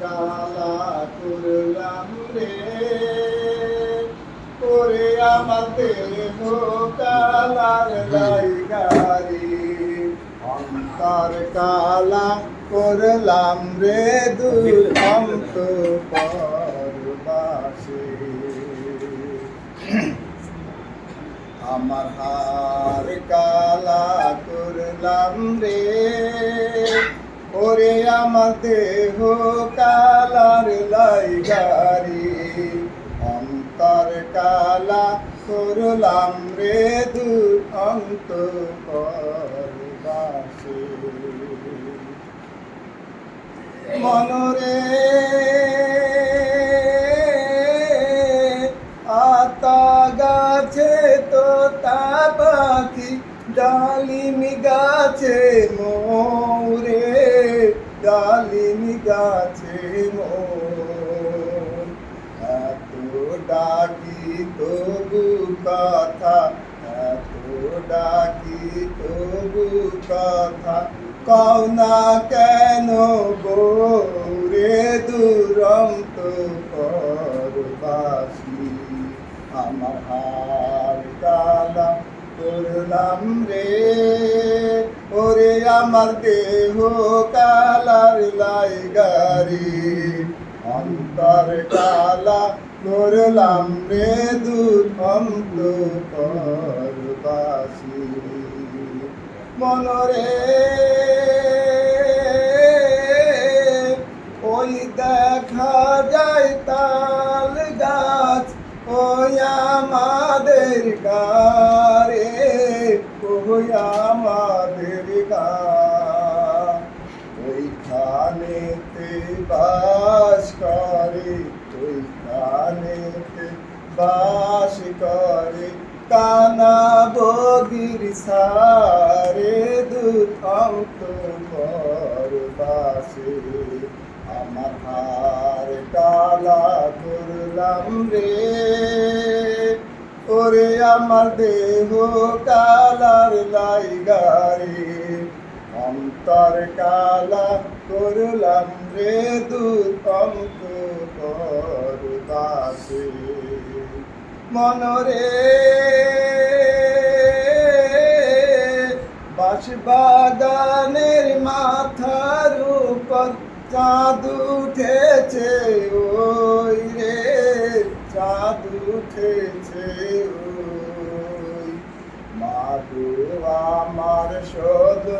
কালা করলাম রে করে লাইগারি, অন্তর কালা করলাম রে দুর্গন্ত পরবাসী। আমার হার কালা করলাম রে ওরে আমার দেহ কালার লাইগারি অন্তর কালা করলাম রে দু অন্ত মনরে আতা গাছে তো তা পাখি, ডালিম গাছে মোরে ডালিম গাছে এত ডাকি তবু কথা, এত ডাকি তবু কথা। কও না কেন গৌরে দুরন্ত পরবাসী আমার হার কালা করলাম রে। ওরে আমার দেহ কালার লাই গারি অন্তর কালা করলাম রে দুরন্ত পরবাসী। মনরে ওই দেখা যায় তাল গাছ, ওই আমাদের গারে ওই ওইখানেতে বাস করে, ওইখানেতে বাস করে। কানা বগির সারে দুঃখান্ত পরবাসে আমার হার কালা করলাম রে। ওরে আমার দেহ কালার লাইগারে অন্তর কালা করলাম রে দুঃখান্ত পরবাসে মনরে বাস বাগানের মাথার উপর চাঁদ উঠেছে, ওই রে চাঁদ উঠেছে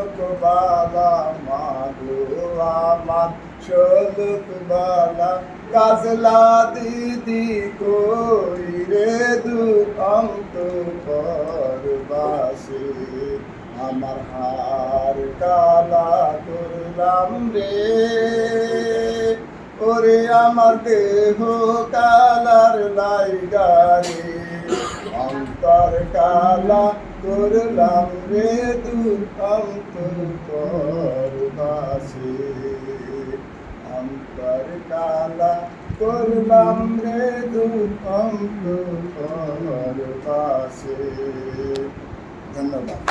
শোধক বালা মাগো আমার শোধক বালা কাজলা দিদি কই রে দুঃখান্ত পরবাসী আমার হার কালা করলাম রে। ওরে আমার দেহ কালার লাইগারে অন্তর কালা করলাম রে দুঃখান্ত পরবাসী অন্তর কালা করলাম রে দুঃখান্ত পরবাসী ধন্যবাদ।